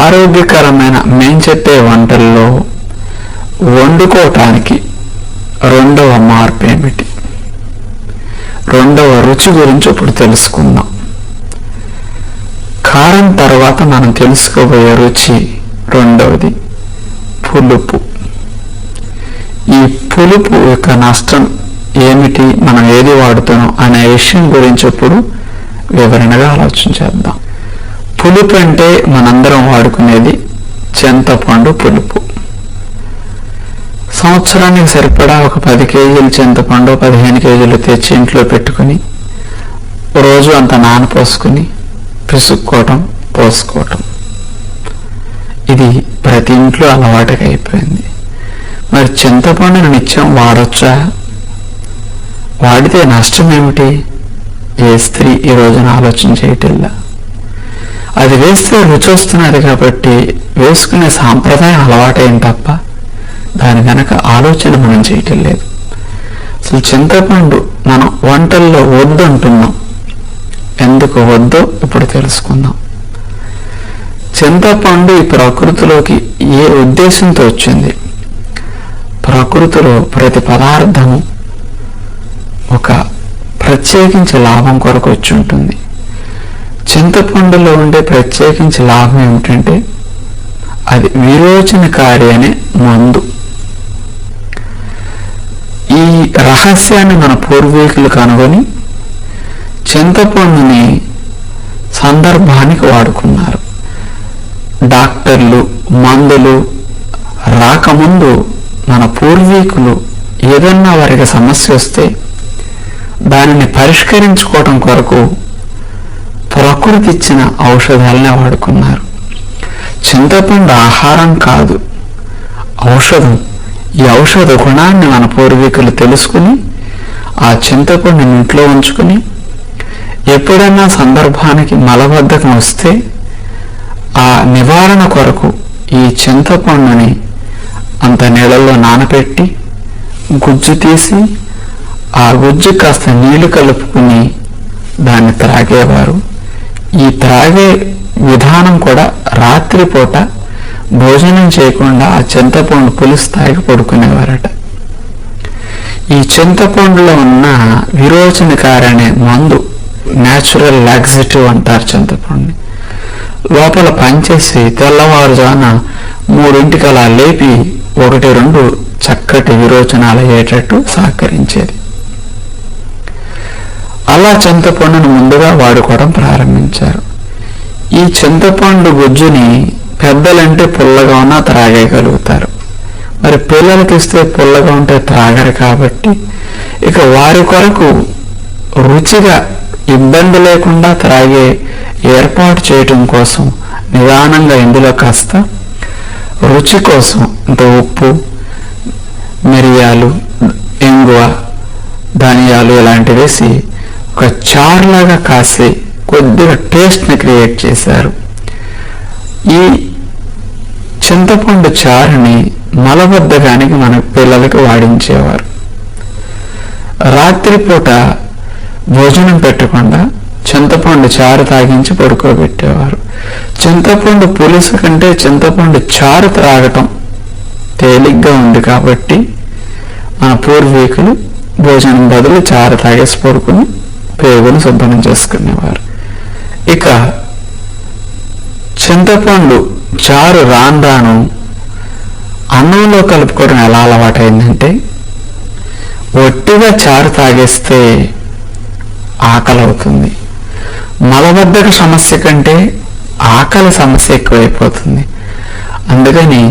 ఆరోగ్యకరమైన మేం చెప్పే వంటల్లో వండుకోవటానికి రెండవ మార్పు ఏమిటి రెండవ రుచి గురించి ఇప్పుడు తెలుసుకుందాం. కారం తర్వాత మనం తెలుసుకోబోయే రుచి రెండవది పులుపు. ఈ పులుపు యొక్క నష్టం ఏమిటి? మనం ఏది వాడుతున్నాం? అనే విషయం గురించి ఇప్పుడు వివరణగా ఆలోచించేద్దాం పులుపు అంటే మనందరం వాడుకునేది చింతపండు పులుపు. సంవత్సరానికి సరిపడా ఒక పది కేజీలు చింతపండు పదిహేను కేజీలు తెచ్చి ఇంట్లో పెట్టుకుని రోజు అంత నానపోసుకుని పిసుక్కోవటం పోసుకోవటం. ఇది ప్రతి ఇంట్లో అలవాటుగా అయిపోయింది. మరి చింతపండును నిత్యం వాడొచ్చా? వాడితే నష్టం ఏమిటి? ఏ స్త్రీ ఈ రోజున ఆలోచన చేయటల్లా అది వేస్తే రుచి వస్తున్నది కాబట్టి వేసుకునే సాంప్రదాయం అలవాటైంది తప్ప దాని వెనక ఆలోచన మనం చేయటం లేదు. అసలు చింతపండు మనం వంటల్లో వద్దు అంటున్నాం. ఎందుకు వద్దో ఇప్పుడు తెలుసుకుందాం. చింతపండు ఈ ప్రకృతిలోకి ఏ ఉద్దేశంతో వచ్చింది? ప్రకృతిలో ప్రతి పదార్థము ఒక ప్రత్యేకించి లాభం కొరకు వచ్చి ఉంటుంది. చింతపండులో ఉండే ప్రత్యేకించి లాభం ఏమిటంటే అది విరోచనకారి అనే మందు. ఈ రహస్యాన్ని మన పూర్వీకులు కనుగొని చింతపండుని సందర్భానికి వాడుకున్నారు. డాక్టర్లు మందులు రాకముందు మన పూర్వీకులు ఏదన్నా వారికి సమస్య వస్తే దానిని పరిష్కరించుకోవటం కొరకు ప్రకృతి ఇచ్చిన ఔషధాలనే వాడుకున్నారు. చింతపండు ఆహారం కాదు. ఔషధం. ఈ ఔషధ గుణాన్ని మన పూర్వీకులు తెలుసుకుని ఆ చింతపండుని ఇంట్లో ఉంచుకుని ఎప్పుడన్నా సందర్భానికి మలబద్ధకం వస్తే ఆ నివారణ కొరకు ఈ చింతపండుని అంత నీళ్ళల్లో నానబెట్టి గుజ్జు తీసి ఆ గుజ్జు కాస్త నీళ్ళు కలుపుకుని దాన్ని త్రాగేవారు. ఈ త్రాగే విధానం కూడా రాత్రిపూట భోజనం చేయకుండా ఆ చింతపండు పులుసు తాగి పడుకునేవారట. ఈ చింతపండులో ఉన్న విరోచనకారి అనే మందు న్యాచురల్ లాక్సిటివ్ అంటారు చింతపండుని. లోపల పనిచేసి తెల్లవారుజాన మూడింటికి అలా లేపి ఒకటి రెండు చక్కటి విరోచనాలు అయ్యేటట్టు సహకరించేది. అలా చింతపండును ముందుగా వాడుకోవడం ప్రారంభించారు. ఈ చింతపండు గుజ్జుని పెద్దలంటే పుల్లగా ఉన్నా త్రాగేయగలుగుతారు. మరి పిల్లలకి ఇస్తే పుల్లగా ఉంటే త్రాగరు కాబట్టి ఇక వారి కొరకు రుచిగా ఇబ్బంది లేకుండా త్రాగే ఏర్పాటు చేయటం కోసం నిదానంగా ఇందులో కాస్త రుచి కోసం ఇంత ఉప్పు మిరియాలు ఇంగువ ధనియాలు ఇలాంటివి వేసి ఒక చారులాగా కాసి కొద్దిగా టేస్ట్ని క్రియేట్ చేశారు. ఈ చింతపండు చారుని మలబద్ధకానికి మన పిల్లలకు వాడించేవారు. రాత్రిపూట భోజనం పెట్టకుండా చింతపండు చారు తాగించి పడుకోబెట్టేవారు. చింతపండు పులుసు కంటే చింతపండు చారు త్రాగటం తేలిగ్గా ఉంది కాబట్టి మన పూర్వీకులు భోజనం బదులు చారు తాగేసి పడుకుని పేగును శుభ్రం చేసుకునేవారు. ఇక చింతపండు చారు రాను రాను అన్నంలో కలుపుకోవడం ఎలా అలవాటైందంటే ఒట్టిగా చారు తాగేస్తే ఆకలి అవుతుంది మలబద్ధక సమస్య కంటే ఆకలి సమస్య ఎక్కువైపోతుంది. అందుకని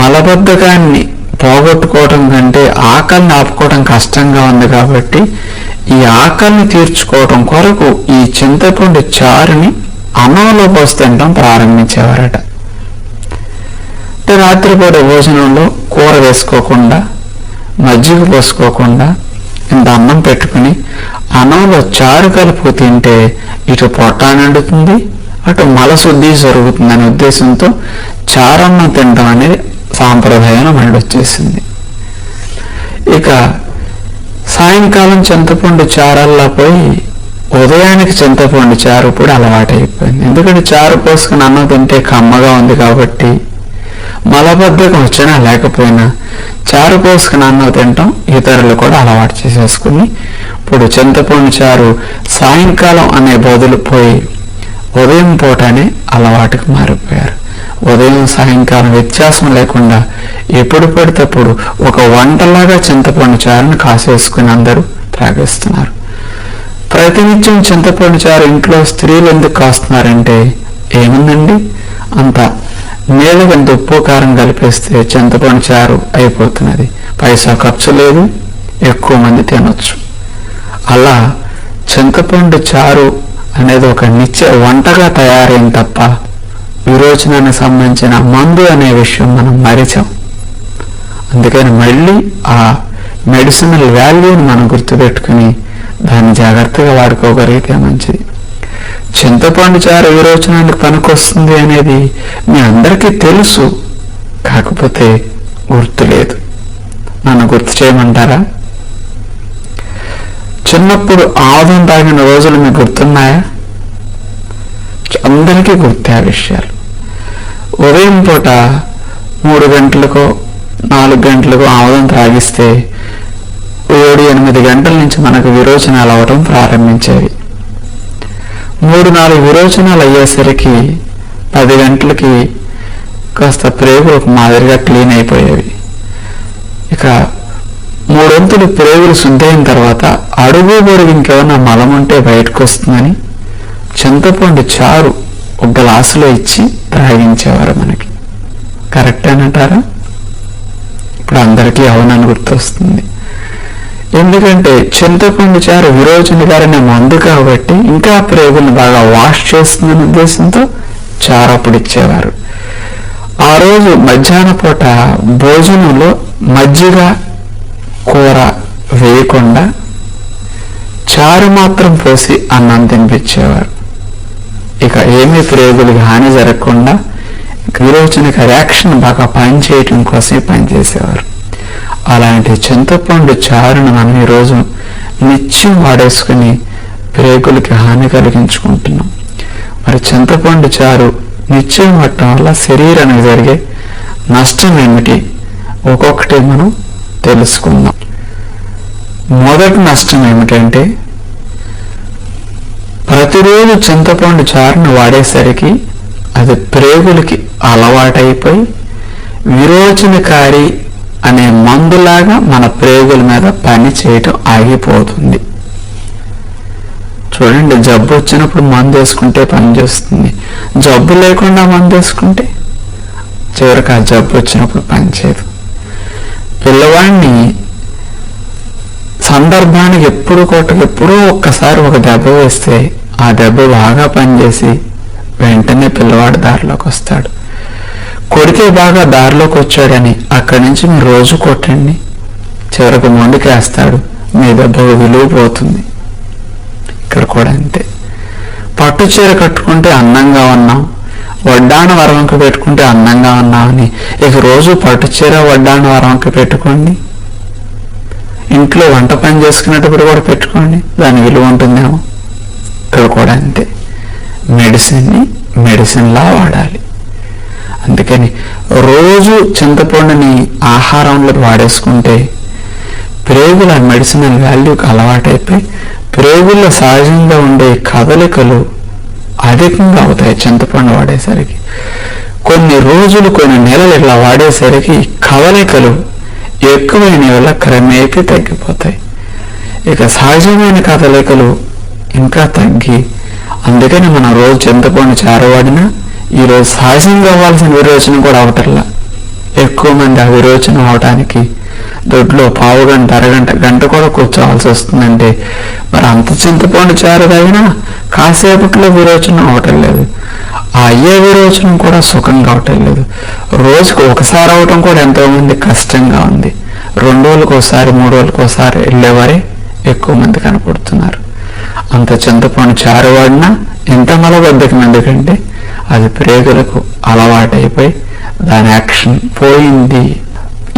మలబద్ధకాన్ని పోగొట్టుకోవడం కంటే ఆకలిని ఆపుకోవడం కష్టంగా ఉంది కాబట్టి ఈ ఆకలిని తీర్చుకోవడం కొరకు ఈ చింతపండు చారుని అన్నంలో పోసి తినడం ప్రారంభించేవారట. రాత్రిపూట భోజనంలో కూర వేసుకోకుండా మజ్జిగ పోసుకోకుండా ఇంత అన్నం పెట్టుకుని అన్నంలో చారు కలుపు తింటే ఇటు పొట్ట నిండుతుంది అటు మలశుద్ధి జరుగుతుంది అనే ఉద్దేశంతో చారన్నం తినడం అనేది సాంప్రదాయం మళ్ళీ వచ్చేసింది. ఇక సాయంకాలం చింతపండు చారల్లా పోయి ఉదయానికి చింతపండు చారు కూడా అలవాటైపోయింది ఎందుకంటే చారు పోసుకుని అన్నం తింటే కమ్మగా ఉంది కాబట్టి మలబద్ధకం వచ్చినా లేకపోయినా చారు పోసుకుని అన్నం తింటాం ఇతరులు కూడా అలవాటు చేసేసుకుని ఇప్పుడు చింతపండు చారు సాయంకాలం అనే బదులు పోయి ఉదయం పూటనే అలవాటుకు మారిపోయారు. ఉదయం సాయంకాలం వ్యత్యాసం లేకుండా ఎప్పుడు పడితేప్పుడు ఒక వంటలాగా చింతపండు చారుని కాసేసుకుని అందరూ త్రాగేస్తున్నారు. ప్రతినిత్యం చింతపండు చారు ఇంట్లో స్త్రీలు ఎందుకు కాస్తున్నారంటే ఏముందండి? అంత నీళ్ళకి ఉప్పు కారం కలిపేస్తే చింతపండు చారు అయిపోతున్నది. పైసా ఖర్చు లేదు ఎక్కువ మంది తినొచ్చు. అలా చింతపండు చారు అనేది ఒక నిత్య వంటగా తయారైంది తప్ప విరోచనానికి సంబంధించిన మందు అనే విషయం మనం మరిచాం. అందుకని మళ్ళీ ఆ మెడిసినల్ వాల్యూని మనం గుర్తుపెట్టుకుని దాన్ని జాగ్రత్తగా వాడుకోగలిగితే మంచిది. చింతపండు చారు విరోచనానికి పనికొస్తుంది అనేది మీ అందరికీ తెలుసు కాకపోతే గుర్తు లేదు. నన్ను గుర్తు చేయమంటారా? చిన్నప్పుడు ఆవుదం తాగిన రోజులు మీకు గుర్తున్నాయా? అందరికీ గుర్తే ఆ విషయాలు. ఉదయం పూట మూడు గంటలకు నాలుగు గంటలకు ఆముదం త్రాగిస్తే ఏడు ఎనిమిది గంటల నుంచి మనకు విరోచనాలు అవ్వడం ప్రారంభించేవి. మూడు నాలుగు విరోచనాలు అయ్యేసరికి పది గంటలకి కాస్త ప్రేగులు ఒక మాదిరిగా క్లీన్ అయిపోయేవి. ఇక మూడొంతులు ప్రేగులు శుద్ధైన తర్వాత అడుగు బొరుగు ఇంకేమన్నా మలం ఉంటే బయటకు వస్తుందని చింతపండు చారు ఒక గ్లాసులో ఇచ్చి త్రాగించేవారు మనకి. కరెక్ట్ అంటారా? ఇప్పుడు అందరికీ అవునని గుర్తొస్తుంది. ఎందుకంటే చింతపండు చారు విరోచనకారనే మందు కాబట్టి ఇంకా ప్రేగులను బాగా వాష్ చేస్తుందనే ఉద్దేశంతో చారు అప్పుడు ఇచ్చేవారు. ఆ రోజు మధ్యాహ్న పూట భోజనంలో మజ్జిగ కూర వేయకుండా చారు మాత్రం పోసి అన్నం తినిపించేవారు. ఇక ఏమీ ప్రేగులకు హాని జరగకుండా విరోచనక రియాక్షన్ బాగా పనిచేయటం కోసమే పనిచేసేవారు. అలాంటి చింతపండు చారును మనం ఈరోజు నిత్యం వాడేసుకుని ప్రేగులకి హాని కలిగించుకుంటున్నాం. మరి చింతపండు చారు నిత్యం వాడటం వల్ల శరీరానికి జరిగే నష్టం ఏమిటి? ఒక్కొక్కటి మనం తెలుసుకుందాం. మొదటి నష్టం ఏమిటంటే ప్రతిరోజు చింతపండు చారును వాడేసరికి అది ప్రేగులకి అలవాటైపోయి విరోచనకారి అనే మందులాగా మన ప్రేగుల మీద పని చేయటం ఆగిపోతుంది. చూడండి జబ్బు వచ్చినప్పుడు మందు వేసుకుంటే పని చేస్తుంది. జబ్బు లేకుండా మందు వేసుకుంటే చివరికి ఆ జబ్బు వచ్చినప్పుడు పని చేయదు. పిల్లవాడిని సందర్భానికి ఎప్పుడు కొట్టకు ఎప్పుడో ఒక్కసారి ఒక దెబ్బ వేస్తే ఆ దెబ్బ బాగా పనిచేసి వెంటనే పిల్లవాడు దారిలోకి వస్తాడు. కొడితే బాగా దారిలోకి వచ్చాడని అక్కడి నుంచి మీరు రోజు కొట్టండి. చివరకు మొండికేస్తాడు మీ దెబ్బ విలువ పోతుంది. ఇక్కడ కూడా అంతే. పట్టు చీర కట్టుకుంటే అందంగా ఉన్నాం. వడ్డాన వరవంక పెట్టుకుంటే అందంగా ఉన్నామని ఇక రోజు పట్టు చీర వడ్డాన వరవంక పెట్టుకోండి. ఇంట్లో వంట పని చేసుకునేటప్పుడు కూడా పెట్టుకోండి. దాని విలువ ఉంటుందేమో. ఇక్కడ కూడా అంతే. మెడిసిన్ని మెడిసిన్లా వాడాలి. అందుకని రోజు చింతపండుని ఆహారంలో వాడేసుకుంటే ప్రేగుల మెడిసినల్ వాల్యూకి అలవాటైపోయి ప్రేగుల సహజంగా ఉండే కదలికలు అధికంగా అవుతాయి చింతపండు వాడేసరికి. కొన్ని రోజులు కొన్ని నెలలు ఇట్లా వాడేసరికి కదలికలు ఎక్కువైన వల్ల క్రమేపీ తగ్గిపోతాయి. ఇక సహజమైన కదలికలు ఇంకా తగ్గి. అందుకని మనం రోజు చింతపండు చేరవాడినా ఈరోజు సహజంగా అవ్వాల్సిన విరోచన కూడా అవటల్లా ఎక్కువ మంది ఆ విరోచన అవడానికి దొడ్లో పావు గంట అరగంట గంట కూడా కూర్చోవాల్సి వస్తుందంటే మరి అంత చింతపండు చారు తాగినా కాసేపట్లో విరోచనం అవటం లేదు. ఆ అయ్యే విరోచనం కూడా సుఖంగా అవటం లేదు. రోజుకు ఒకసారి అవటం కూడా ఎంతోమంది కష్టంగా ఉంది. రెండు రోజులకు ఒకసారి మూడు రోజులకు ఒకసారి వెళ్ళేవారే ఎక్కువ మంది కనపడుతున్నారు. అంత చింతపండు చారు వాడినా ఎంత మలబద్ధకం ఎందుకంటే అది ప్రేగులకు అలవాటైపోయి దాని యాక్షన్ పోయింది.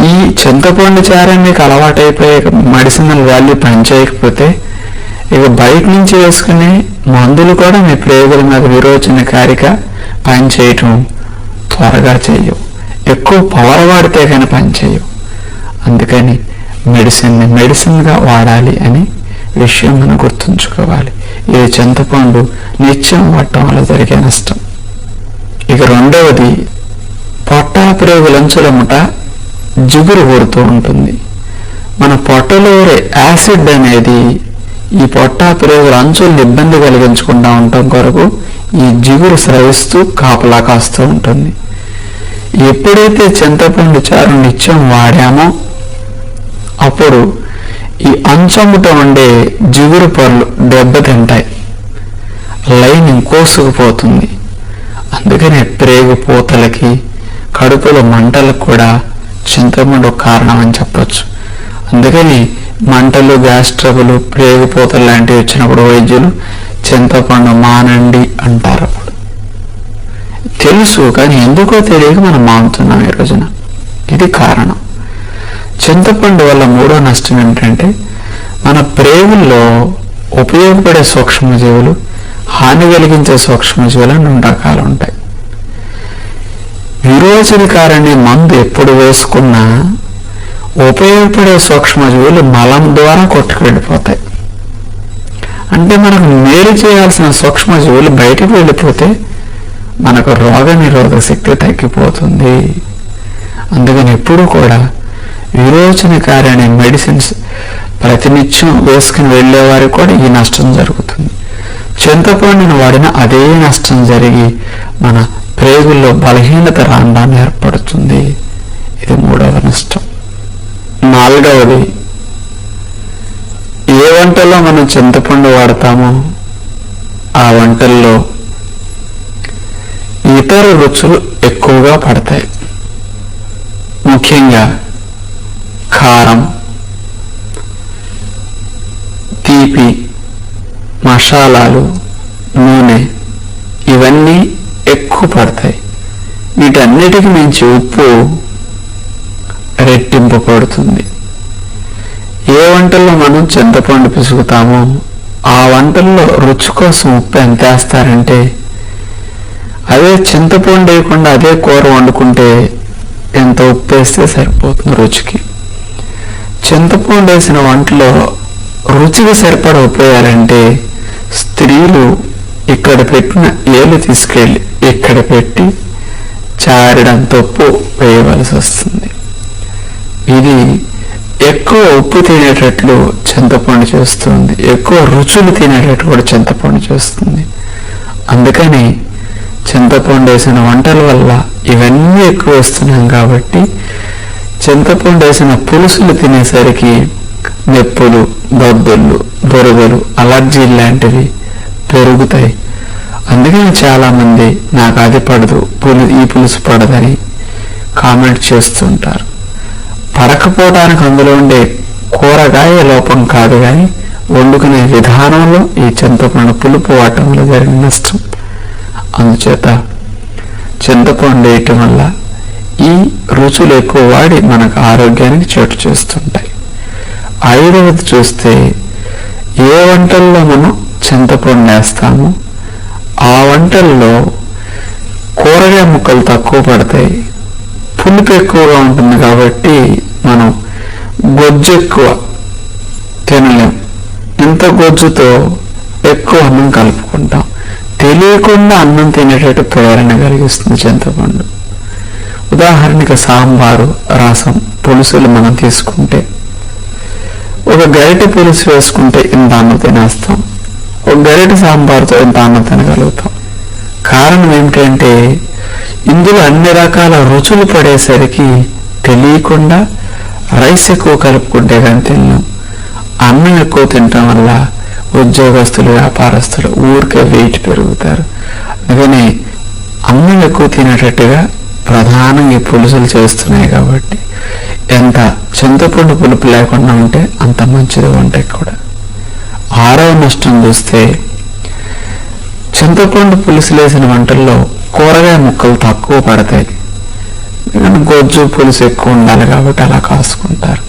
ఈ చింతపండు చారే మీకు అలవాటైపోయి మెడిసినల్ వాల్యూ పనిచేయకపోతే ఇక బయట నుంచి వేసుకునే మందులు కూడా మీ ప్రేగుల మీద విరోచన కారిక పనిచేయటం త్వరగా చేయవు. ఎక్కువ పవర్ వాడితే కానీ పనిచేయవు. అందుకని మెడిసిన్ని మెడిసిన్గా వాడాలి అని విషయం మనం గుర్తుంచుకోవాలి. ఇది చింతపండు నిత్యం వాడటం వల్ల జరిగే నష్టం. ఇక రెండవది పొట్టాపురేగు ప్రేగులంచుల ముట జిగురు ఊరుతూ ఉంటుంది. మన పొట్టలో యాసిడ్ అనేది ఈ పొట్టా లంచులను ఇబ్బంది కలిగించకుండా ఉండటం కొరకు ఈ జిగురు స్రవిస్తూ కాపలా కాస్తూ ఉంటుంది. ఎప్పుడైతే చింతపండు చారు నిత్యం వాడామో అప్పుడు ఈ అంచముట ఉండే జిగురు పళ్ళు దెబ్బతింటాయి. లైన్ కోసుకుపోతుంది. అందుకనే ప్రేగు పూతలకి కడుపులో మంటలకు కూడా చింతపండు కారణం అని చెప్పొచ్చు. అందుకని మంటలు గ్యాస్ట్రబులు ప్రేగు పూతలు లాంటివి వచ్చినప్పుడు వైద్యులు చింతపండు మానండి అంటారు. అప్పుడు తెలుసు కానీ ఎందుకో తెలియక మనం మానుతున్నాం ఈ రోజున. ఇది కారణం. చింతపండు వల్ల మూడో నష్టం ఏమిటంటే మన ప్రేమల్లో ఉపయోగపడే సూక్ష్మజీవులు హాని కలిగించే సూక్ష్మజీవులు అని రెండు రకాలు ఉంటాయి. విరోచనకారని మందు ఎప్పుడు వేసుకున్నా ఉపయోగపడే సూక్ష్మజీవులు మలం ద్వారా కొట్టుకు వెళ్ళిపోతాయి. అంటే మనకు మేలు చేయాల్సిన సూక్ష్మజీవులు బయటకు వెళ్ళిపోతే మనకు రోగ నిరోధక శక్తి తగ్గిపోతుంది. అందుకని ఎప్పుడూ కూడా విరోచనకారి మెడిసిన్స్ ప్రతినిత్యం వేసుకుని వెళ్ళేవారికి కూడా ఈ నష్టం జరుగుతుంది. చింతపండును వాడిన అదే నష్టం జరిగి మన ప్రేగుల్లో బలహీనత రాండాన్ని ఏర్పడుతుంది. ఇది మూడవ నష్టం. నాలుగవది ఏ వంటలో మనం చింతపండు వాడతామో ఆ వంటల్లో ఇతర రుచులు ఎక్కువగా పడతాయి. ముఖ్యంగా కారం తీపి మసాలాలు నూనె ఇవన్నీ ఎక్కువ పడతాయి. వీటన్నిటికి మించి ఉప్పు రెట్టింపు పడుతుంది. ఏ వంటల్లో మనం చింతపండు పిసుకుతామో ఆ వంటల్లో రుచి కోసం ఉప్పు ఎంత వేస్తారంటే అదే చింతపండు వేయకుండా అదే కూర వండుకుంటే ఎంత ఉప్పు వేస్తే సరిపోతుంది రుచికి. చింతపండు వేసిన వంటలో రుచికి సరిపడ ఉపయోగాలంటే స్త్రీలు ఇక్కడ పెట్టిన ఏలు తీసుకెళ్ళి ఇక్కడ పెట్టి చారడం తప్పు వేయవలసి వస్తుంది. ఇది ఎక్కువ ఉప్పు తినేటట్లు చింతపండు చేస్తుంది. ఎక్కువ రుచులు తినేటట్టు కూడా చింతపండు చేస్తుంది. అందుకని చింతపండు వేసిన వంటల వల్ల ఇవన్నీ ఎక్కువ వస్తున్నాం కాబట్టి చింతపండు వేసిన పులుసులు తినేసరికి నొప్పులు దద్దుళ్ళు బొరుగులు అలర్జీలు లాంటివి పెరుగుతాయి. అందుకని చాలామంది నాకు అది పడదు పులు ఈ పులుసు పడదని కామెంట్ చేస్తుంటారు. పడకపోవడానికి అందులో ఉండే కూరగాయ లోపం కాదు కానీ వండుకునే విధానంలో ఈ చింతపండు పులుపు వాటంలో జరిగిన నష్టం. అందుచేత చింతపండు వేయటం వల్ల ఈ రుచులు ఎక్కువ వాడి మనకు ఆరోగ్యానికి చెడు చేస్తుంటాయి. ఐదవది చూస్తే ఏ వంటల్లో మనం చింతపండు వేస్తామో ఆ వంటల్లో కూరగాయ ముక్కలు తక్కువ పడతాయి. పులుపు ఎక్కువగా ఉంటుంది కాబట్టి మనం గొజ్జు ఎక్కువ తినలేం. ఇంత గొజ్జుతో ఎక్కువ అన్నం కలుపుకుంటాం. తెలియకుండా అన్నం తినేటట్టు ప్రేరణ కలిగిస్తుంది చింతపండు. ఉదాహరణకి సాంబారు రసం పులుసులు మనం తీసుకుంటే ఒక గరిటె పులుసు వేసుకుంటే ఇంత అన్నం తినేస్తాం. ఒక గరిటె సాంబార్తో ఇంత అన్నం తినగలుగుతాం. కారణం ఏమిటంటే ఇందులో అన్ని రకాల రుచులు పడేసరికి తెలియకుండా రైస్ ఎక్కువ కలుపుకుంటే కానీ తిన్నాం అన్నం ఎక్కువ తినటం వల్ల ఉద్యోగస్తులు వ్యాపారస్తులు ఊరికే వెయిట్ పెరుగుతారు. అందుకని అన్నం ఎక్కువ తినేటట్టుగా ప్రధానంగా పులుసులు చేస్తున్నాయి కాబట్టి ఎంత చింతపండు పులుపు లేకుండా ఉంటే అంత మంచిది వంటకి కూడా. ఆరవ నష్టం చూస్తే చింతపండు పులుసు లేసిన వంటల్లో కూరగాయ ముక్కలు తక్కువ పడతాయి. ఎందుకంటే గొజ్జు పులుసు ఎక్కువ ఉండాలి కాబట్టి అలా కాసుకుంటారు.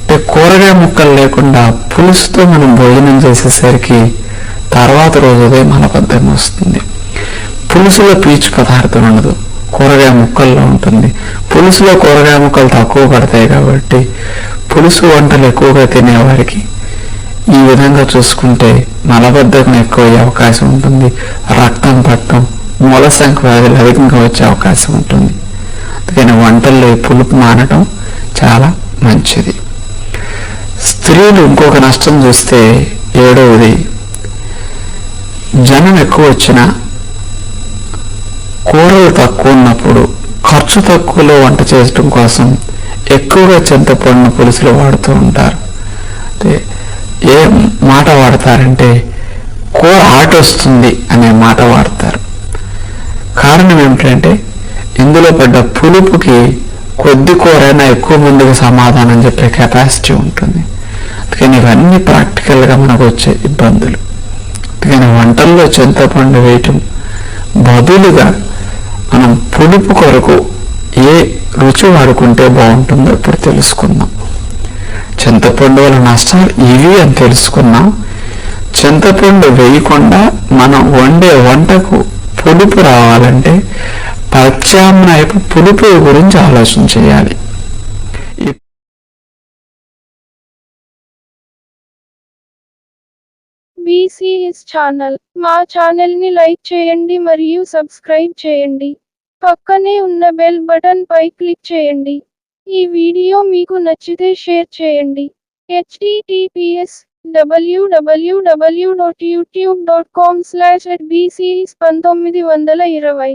అంటే కూరగాయ ముక్కలు లేకుండా పులుసుతో మనం భోజనం చేసేసరికి తర్వాత రోజు ఉదయం మలబద్ధం వస్తుంది. పులుసులో పీచు పదార్థం ఉండదు. కూరగాయ ముక్కల్లో ఉంటుంది. పులుసులో కూరగాయ ముక్కలు తక్కువ పడతాయి కాబట్టి పులుసు వంటలు ఎక్కువగా తినేవారికి ఈ విధంగా చూసుకుంటే మలబద్ధకం ఎక్కువ అయ్యే అవకాశం ఉంటుంది. రక్తం పట్టడం మూలసంఖ్య వ్యాధులు అధికంగా వచ్చే అవకాశం ఉంటుంది. అందుకని వంటల్లో ఈ పులుపు మానడం చాలా మంచిది. స్త్రీలు ఇంకొక నష్టం చూస్తే ఏడవది జనం ఎక్కువ వచ్చినా కూరలు తక్కువ ఉన్నప్పుడు ఖర్చు తక్కువలో వంట చేయడం కోసం ఎక్కువగా చింతపండు పులుసులు వాడుతూ ఉంటారు. అంటే ఏ మాట వాడతారంటే కూర ఆటొస్తుంది అనే మాట వాడతారు. కారణం ఏమిటంటే ఇందులో పడ్డ పులుపుకి కొద్ది కూరైనా ఎక్కువ మందికి సమాధానం చెప్పే కెపాసిటీ ఉంటుంది. అందుకని ఇవన్నీ ప్రాక్టికల్గా మనకు వచ్చే ఇబ్బందులు. అందుకని వంటల్లో చింతపండు వేయటం బదులుగా మనం పులుపు కొరకు ఏ రుచి వాడుకుంటే బాగుంటుందో ఇప్పుడు తెలుసుకుందాం. చింతపండు వల్ల నష్టాలు ఇవి అని తెలుసుకున్నాం చింతపండు వేయకుండా మనం వండే వంటకు పులుపు రావాలంటే ప్రత్యామ్నాయపు పులుపు గురించి ఆలోచన చేయాలి. బీసీఎస్ ఛానల్ మా ఛానల్ని లైక్ చేయండి మరియు సబ్స్క్రైబ్ చేయండి. పక్కనే ఉన్న బెల్ బటన్ పై క్లిక్ చేయండి. ఈ వీడియో మీకు నచ్చితే షేర్ చేయండి. HTTPS WWW dot YouTube dot com slash at BCS పంతొమ్మిది వందల ఇరవై